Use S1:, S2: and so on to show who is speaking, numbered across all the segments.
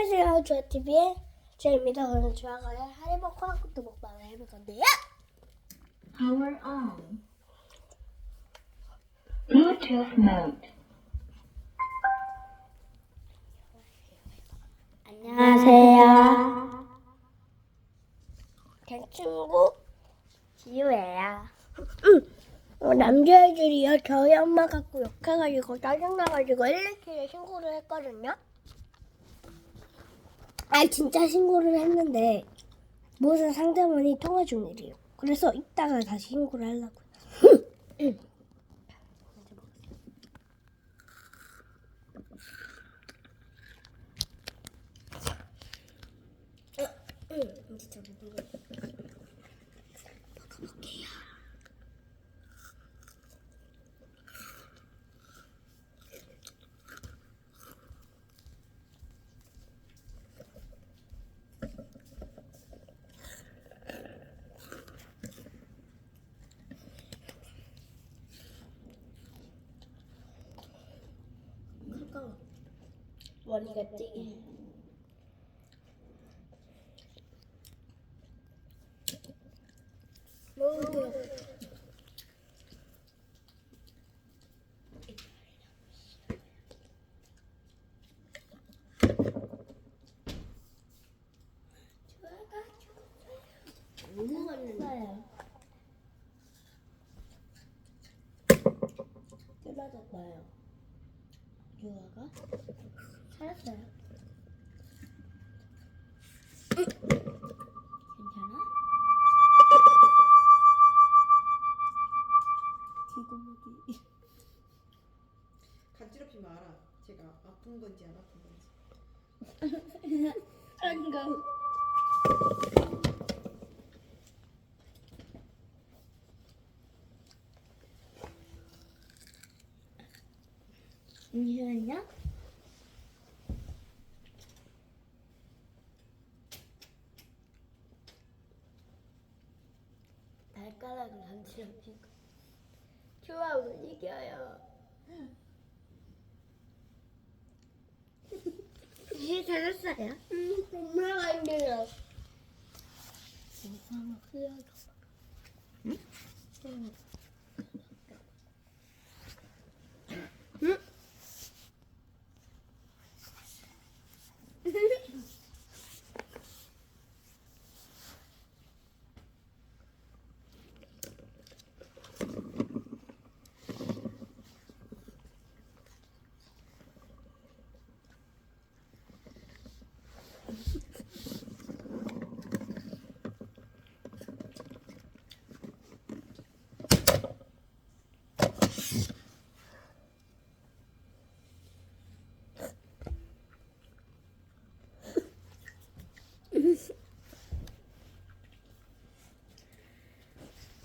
S1: 안녕하세요. 주아TV의 주입니다. 오늘 주아가 하리버거 한국도 먹방을 해볼 건데요.
S2: Power on. Bluetooth mode.
S1: 안녕하세요. 제 친구 지우예요. 어, 남자애들이요. 저희 엄마 갖고 욕해가지고 짜증나가지고 119에 신고를 했거든요. 아 진짜 신고를 했는데 무슨 상대방이 통화 중이래요. 그래서 이따가 다시 신고를 하려고요. 이제 저도 먹어. 먹어볼게요. 가까워. 머리가 찌게. 먹을게요. 안 먹었는데. 끊어졌어요. 유아가 살았어요. 괜찮아? 귀고무기.
S3: 간지럽히면 알아. 제가 아픈 건지 안 아픈 건지.
S1: 안가. 잠시만요. 발가락을 간지럽히고 좋아 움직여요. 이제 잘했어요. 음, 정말 안 돼요. 하나 흘려줘. 응? 응? 제가 태어나게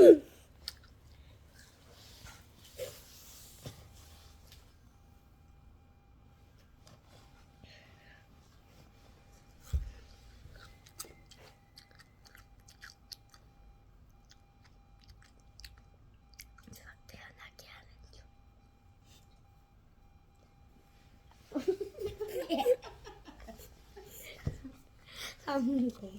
S1: 하는 중. 삼고.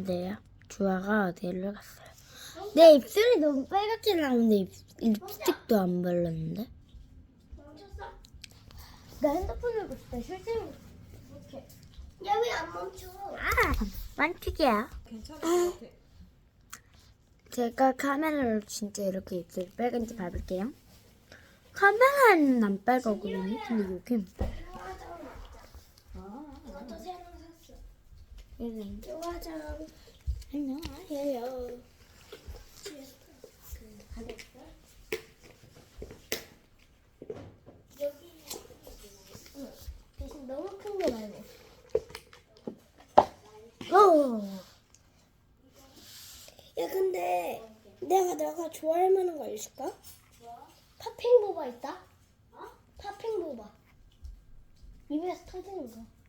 S1: 안녕하세요. 주아가 어디를 갔어요? 내 입술이 너무 빨갛게 나오는데 입, 립스틱도 안 발랐는데? 멈췄어? 나 핸드폰을 보고 싶다. 실제로 이렇게. 야왜 안 멈춰? 아, 멈추기야.
S3: 괜찮을 것 같아.
S2: 제가 카메라로 진짜 이렇게 입술 빨간지 밟을게요. 카메라는 안 빨갛거든요. 근데 여기
S1: 이것도 새로 샀어.
S2: 여기
S1: 좋아져.
S2: 안녕하세요.
S1: 좋아할 만한 거 알려줄까? 팝핑 보바 있다. 팝핑 보바. 입에서 터지는 거.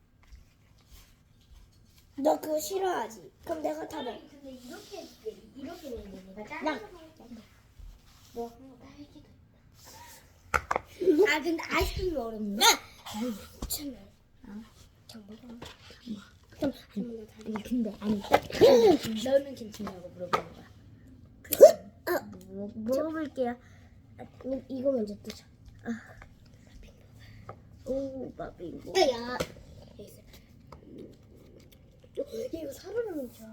S1: 너 그거 싫어하지? 그럼 내가 다 먹. 근데 이렇게 이렇게 내는 내가
S2: 야.
S1: 뭐.
S2: 아 근데 아이스크림 어렵네.
S1: 참아.
S2: 어?
S1: 참 먹어.
S2: 그럼
S1: 그럼 나 다리.
S2: 아니 근데 아니 너는 괜찮냐고 물어보는 거야.
S1: 어,
S2: 뭐, 물어볼게요.
S1: 이- 이거 먼저 뜨자.
S2: 오 바빙고.
S1: 야. 이거 사르르면 좋아.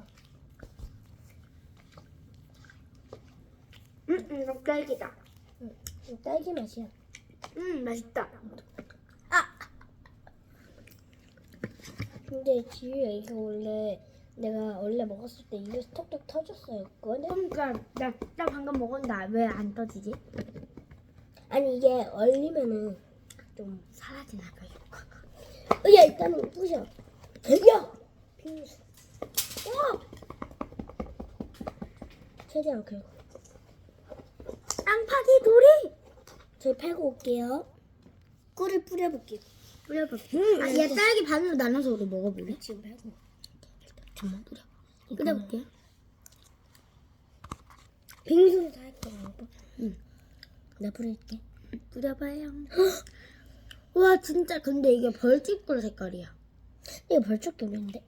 S2: 음, 음, 이거 딸기다.
S1: 이거 딸기 맛이야.
S2: 음, 맛있다.
S1: 근데 지유야 이거 원래 내가 원래 먹었을 때 입에서 톡톡 터졌어요. 그거는
S2: 그러니까 나, 나 방금 먹었는데 왜안 떠지지?
S1: 아니 이게 얼리면은
S2: 좀 사라지나 봐요.
S1: 어, 야 일단은 부셔. 야. 빙수. 와. 최대한 긁어.
S2: 땅파기 돌이
S1: 저희 팔고 올게요. 꿀을 뿌려볼게요.
S2: 뿌려볼게.
S1: 음,
S2: 아, 얘 딸기 반으로 나눠서 우리 먹어볼래?
S1: 지금 팔고.
S2: 잠만 뿌려.
S1: 이거는
S2: 뿌려볼게.
S1: 빙수를 다할 거야. 오빠.
S2: 응.
S1: 나 뿌릴게.
S2: 뿌려봐요. 와 진짜 근데 이게 벌집꿀 색깔이야.
S1: 이거 벌초결인데.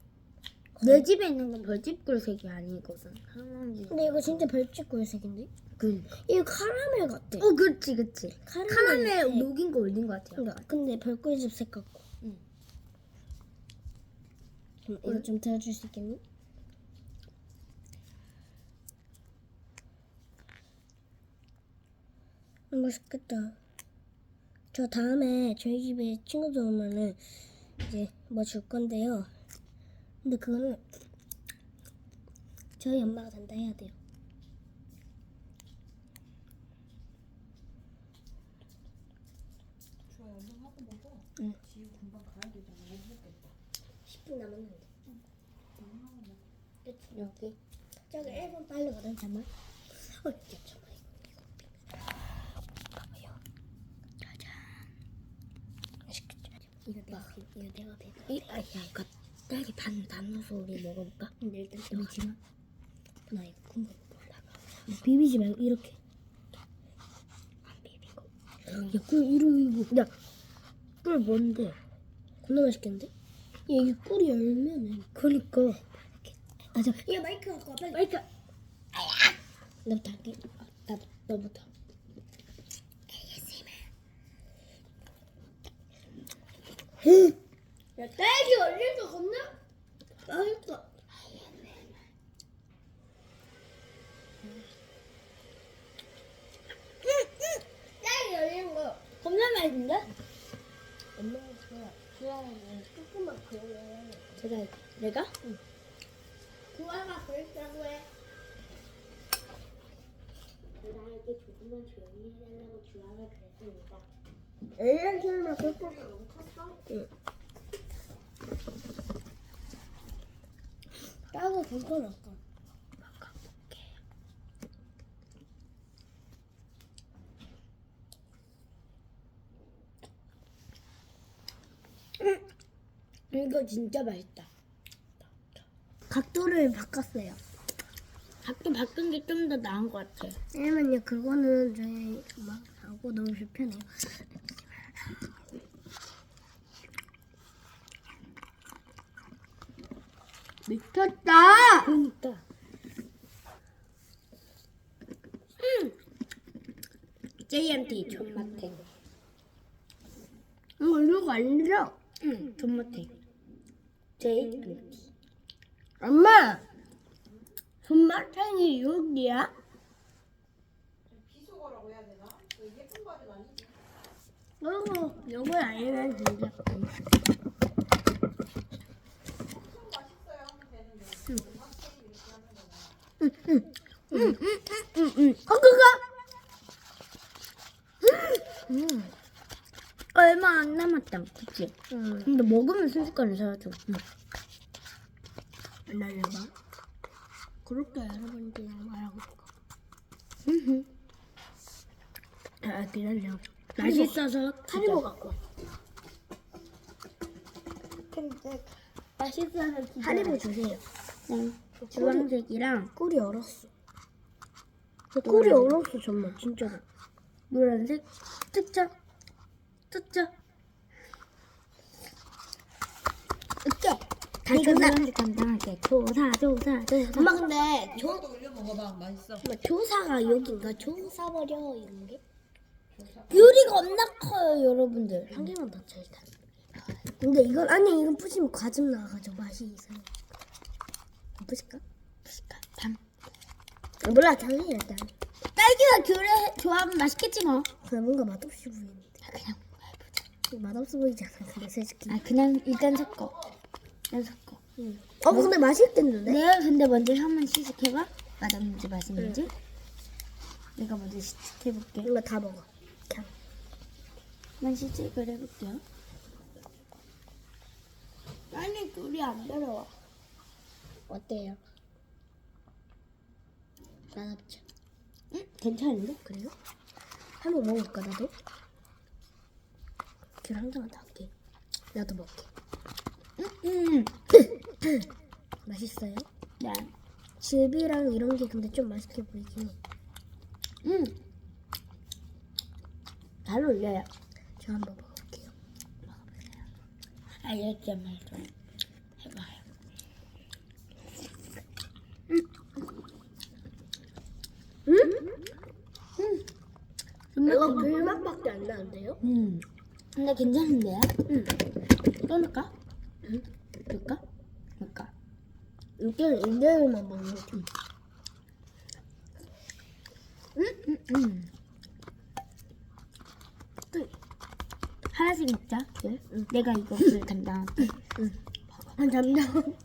S2: 내 집에 있는 건 벌집 꿀 색이 아니거든. 할머니.
S1: 근데 이거 진짜 벌초결색인데?
S2: 그.
S1: 이거 카라멜 같아.
S2: 어 그렇지 그렇지.
S1: 카라멜.
S2: 카라멜 녹인 거 올린 거 같아요.
S1: 그러니까 근데 벌꿀즙 색 같고.
S2: 응.
S1: 좀 이거 좀 들어줄 수 있겠니? 음, 맛있겠다. 저 다음에 저희 집에 친구들 오면은 이제 뭐 줄 건데요. 근데 그거는 저희 엄마가 단다 해야 돼요.
S3: 좋아 얼른 하고 먹어.
S1: 응.
S3: 지우 금방 가야 되잖아. 못 먹겠다.
S1: 10분 남았는데. 그치? 여기. 저기 1분 빨리거든, 잠만. 어, 야, 잠만. 봐봐요. 짜잔. 맛있겠죠? 이거 내가 배, 이거 내가 배.
S2: 이, 아, 야, 이거 딸기 반 나눠서 우리 먹어볼까?
S1: 근데 일단
S2: 비비지 마.
S1: 나 이거 금방 먹다가. 비비지 말고 이렇게. 안 비비고.
S2: 야, 꿀 이러고. 야, 꿀 뭔데?
S1: 겁나 맛있겠는데? 야, 이게 꿀이 열면은.
S2: 그니까.
S1: 아, 저. 야, 마이크 갖고 와, 빨리.
S2: 마이크.
S1: 나부터 할게. 아, 나, 너부터. 야, 딸기 얼린 거 겁나? 맛있어. 딸기 얼린 거 겁나 맛있는데? 엄마가 좋아. 좋아하는 조금만 그러면.
S2: 제가. 내가?
S1: 구아가 그랬다고 해. 나에게 조금만 조용히 해달라고 주아가 그랬습니다. 엘렌 설마 그렇게 안 컸어? 응. 따고 괜찮았어.
S2: 이거 진짜 맛있다.
S1: 각도를 바꿨어요.
S2: 각도 바꾼 게 좀 더 나은 것 같아.
S1: 왜냐면요, 그거는 저희 엄마하고 너무 불편해요.
S2: 미쳤다!
S1: 그러니까.
S2: JMT 존맛탱.
S1: 이거 이거 안 들어.
S2: 응, 존맛탱. JMT.
S1: 엄마! 손맛탱 땡이 6이야?
S3: 비속어라고 해야 되나? 그 예쁜 말은 아니지.
S1: 이거 이거 아니면 진짜
S3: 엄청 맛있어요 하면 되는데. 확실히
S2: 어 그거 얼마 안 남았다 그치?
S1: 응.
S2: 근데 먹으면 순식간에 사라져 응.
S1: 날려봐. 그렇게 여러분들이랑 말하고 있고.
S2: 음흠.
S1: 아 기다려.
S2: 맛있어서
S1: 카리보 갖고. 와. 근데
S2: 맛있어서
S1: 카리보 주세요.
S2: 응. 주황색이랑
S1: 꿀이 얼었어. 꿀이 얼었어 정말 진짜로.
S2: 노란색 뜯자 뜯자
S1: 어때?
S2: 내가 노란색 담당할게 조사 조사 조사
S1: 엄마 근데 조
S3: 이것도 올려 먹어봐. 맛있어.
S1: 엄마, 조사가 여긴가? 조사 버려 이런 게?
S2: 유리가 겁나 커요 여러분들
S1: 한 개만 더 쳐 일단. 근데 이건 아니 이건 부시면 과즙 나와가지고 맛이 이상해. 부실까?
S2: 부실까? 밤
S1: 몰라 당연히 일단.
S2: 딸기와 귤을 좋아하면 맛있겠지 뭐
S1: 그냥 뭔가 맛없이 보이는데.
S2: 아, 그냥
S1: 맛없어 보이잖아. 근데 솔직히.
S2: 아 그냥 일단 섞어 일단 섞어
S1: 어 근데 맛있겠는데?
S2: 내가 근데 먼저 한번 시식해봐 맛없는지 맛있는지 내가 먼저 시식해볼게
S1: 이거 다 먹어. 그냥.
S2: 한번 시식을 해볼게요
S1: 아니 꿀이 안 들어와. 어때요?
S2: 맛없죠
S1: 응? 괜찮은데? 그래요? 한번 먹어볼까 나도? 귤 한 장만 더 할게. 나도 먹게.
S2: 음,
S1: 맛있어요?
S2: 네.
S1: 즙이랑 이런 게 근데 좀 맛있게 보이긴 해.
S2: 음. 잘 어울려요
S1: 저 한번 먹어볼게요.
S2: 알겠지만 좀 해봐요
S1: 이거 귤 맛밖에 안 나는데요?
S2: 음. 근데 괜찮은데요?
S1: 응.
S2: 또 넣을까? 응. 넣을까? 넣을까?
S1: 이게 일대일만 먹는 거.
S2: 음, 음. 하나씩 먹자. 귤. 내가 이거 귤 담당할게.
S1: 한 잠깐.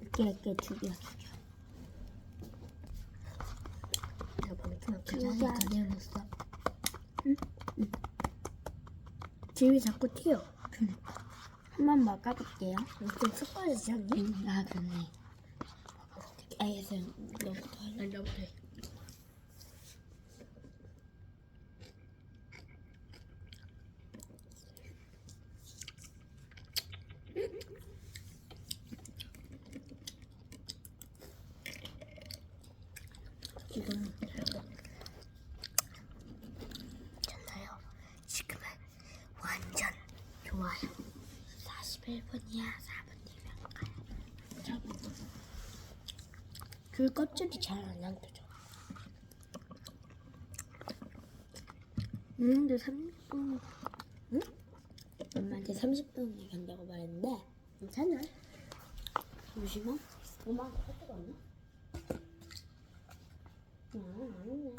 S2: 이렇게 이렇게 두 개.
S1: 내가 밤에 그냥
S2: 진짜.
S1: 가자니까 내려놨어. 즙이 자꾸 튀어.
S2: 한번 먹어볼게요.
S1: 좀 섞어야지 않니?
S2: 음, 아 그러네. 알겠어요. 너부터 할래.
S1: 난 나부터 해. 이거는 괜찮나요? 지금은 완전 좋아요.
S2: 41분이야. 4분 뒤면 가요.
S1: 귤 껍질이 잘 안 남겨져.
S2: 음, 근데 30분. 응? 엄마한테 30분이 간다고 말했는데
S1: 괜찮아.
S2: 잠시만. 엄마한테 할거 없나? 아, 아니네.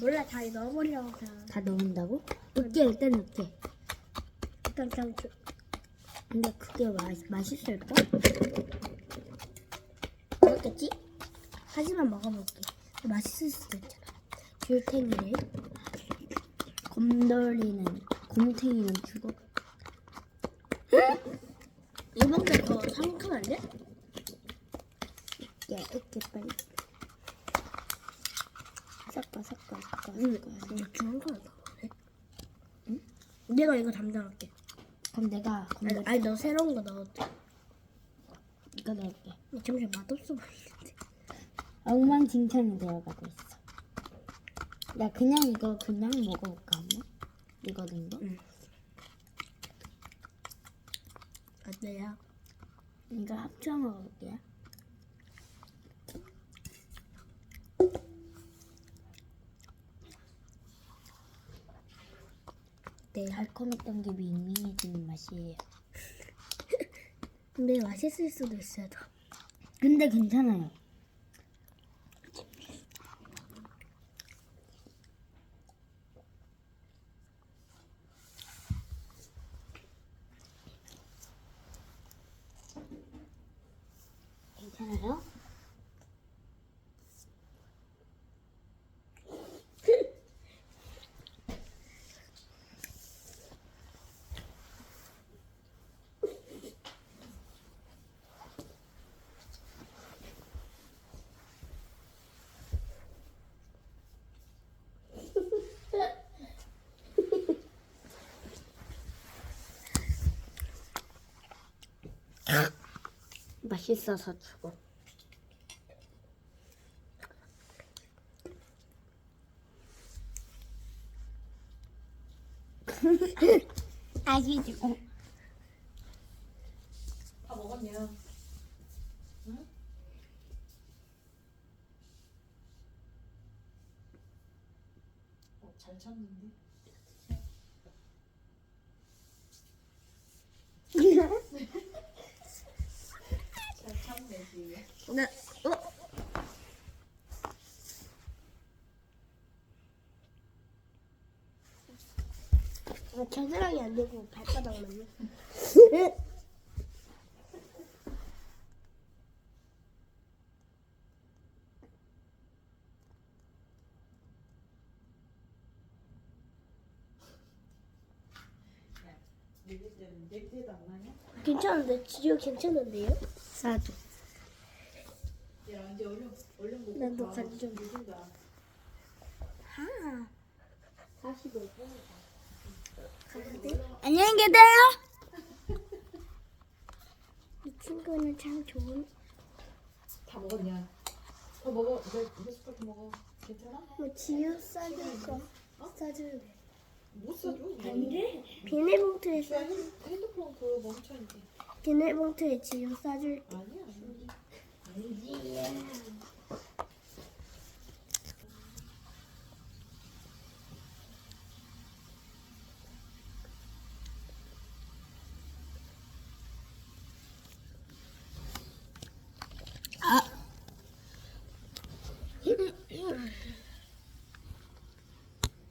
S1: 몰라 다 넣어버리라고.
S2: 다 넣는다고? 늦게 일단 늦게.
S1: 일단 줘.
S2: 근데 그게 맛, 맛있을까?
S1: 맛있겠지? 하지만 먹어볼게. 맛있을 수도 있잖아. 귤탱이를.
S2: 곰돌이는 곰탱이는 죽어.
S1: 이번 게더 상큼한 데?
S2: 야, 이렇게 빨리. 섞어, 섞어, 섞어,
S1: 응.
S2: 섞어.
S1: 이거 중한 거더 먹네. 응? 내가 이거 담당할게.
S2: 그럼 내가
S1: 아니, 아니 너 새로운 거 넣어줘.
S2: 이거 넣을게.
S1: 점점 맛없어 보이는데.
S2: 엉망진창이 되어가고 있어. 야, 그냥 이거 그냥 먹어볼까, 엄마? 이거 된 거?
S1: 응. 어때요?
S2: 이거 합쳐 먹어볼게요. 네, 달콤했던 게 밍밍해지는 맛이에요.
S1: 근데 맛있을 수도 있어요. 더.
S2: 근데. 괜찮아요? 맛있어서 주고. 아시죠?
S3: 다 먹었냐? 응? 어, 잘 참는데. 잘 참내지.
S2: 네. 어?
S1: 아, 겨드랑이 안 되고 발바닥만요. 괜찮은데 지효 괜찮은데요?
S2: 사도.
S3: 야 이제 얼른 얼른 먹고 가.
S1: 간좀
S3: 늦은다.
S1: 아. 45분.
S2: 안녕히 계세요.
S1: 이 친구는 참 좋은.
S3: 다 먹었냐? 더 먹어. 이제 이거 숟갈 더 먹어. 괜찮아?
S1: 뭐 지효 싸줄 거 싸줄래.
S3: 못 사줘.
S1: 비닐봉투에
S3: 야
S1: 싸.
S3: 핸- 핸드폰 그 멈춰 이제.
S1: 비닐봉투에 지효 싸줄.
S3: 아니야. 아니지. đồ.